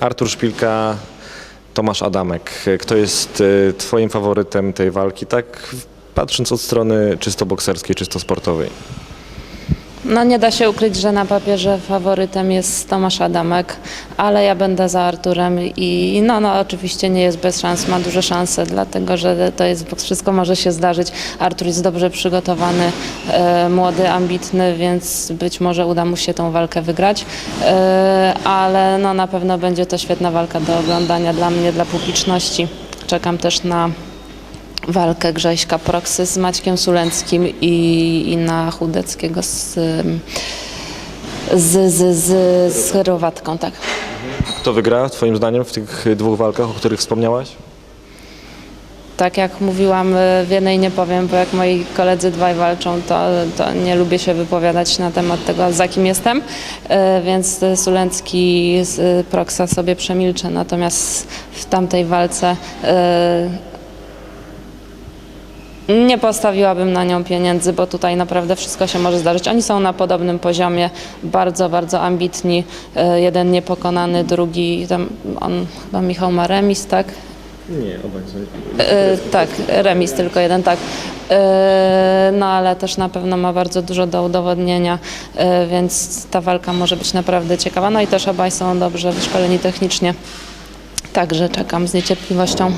Artur Szpilka, Tomasz Adamek. Kto jest e, twoim faworytem tej walki, tak patrząc od strony czysto bokserskiej, czysto sportowej? No nie da się ukryć, że na papierze faworytem jest Tomasz Adamek, ale ja będę za Arturem i no, no oczywiście nie jest bez szans, ma duże szanse, dlatego że to jest, wszystko może się zdarzyć. Artur jest dobrze przygotowany, e, młody, ambitny, więc być może uda mu się tą walkę wygrać, e, ale no na pewno będzie to świetna walka do oglądania dla mnie, dla publiczności. Czekam też na walkę Grześka Proksy z Maćkiem Sulenckim i, i na Chudeckiego z, z, z, z, z tak. Kto wygra twoim zdaniem w tych dwóch walkach, o których wspomniałaś? Tak jak mówiłam, y, w jednej nie powiem, bo jak moi koledzy dwaj walczą, to, to nie lubię się wypowiadać na temat tego, za kim jestem, y, więc Sulencki z y, Proksa sobie przemilczę, natomiast w tamtej walce nie postawiłabym na nią pieniędzy, bo tutaj naprawdę wszystko się może zdarzyć. Oni są na podobnym poziomie, bardzo, bardzo ambitni. Y, Jeden niepokonany, drugi, tam on chyba Michał ma remis, tak? Nie, obaj są. E, tak, remis tylko jeden, tak. E, no ale też na pewno ma bardzo dużo do udowodnienia, e, więc ta walka może być naprawdę ciekawa. No i też obaj są dobrze wyszkoleni technicznie. Także czekam z niecierpliwością.